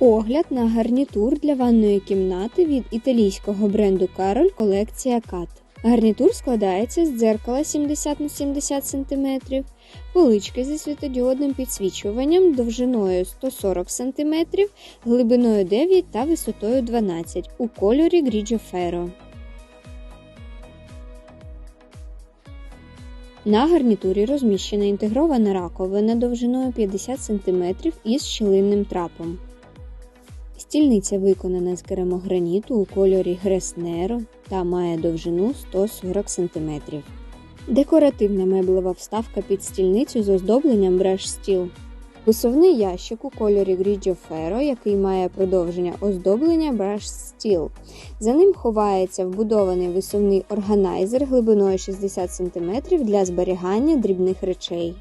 Огляд на гарнітур для ванної кімнати від італійського бренду Кароль колекція Кат. Гарнітур складається з дзеркала 70 на 70 см, полички зі світодіодним підсвічуванням довжиною 140 см, глибиною 9 та висотою 12 у кольорі Grigio Ferro. На гарнітурі розміщена інтегрована раковина довжиною 50 см із щілинним трапом. Стільниця виконана з керамограніту у кольорі Греснеро та має довжину 140 см. Декоративна меблева вставка під стільницю з оздобленням Brush Steel. Висувний ящик у кольорі Grigio Ferro, який має продовження оздоблення Brush Steel. За ним ховається вбудований висувний органайзер глибиною 60 см для зберігання дрібних речей.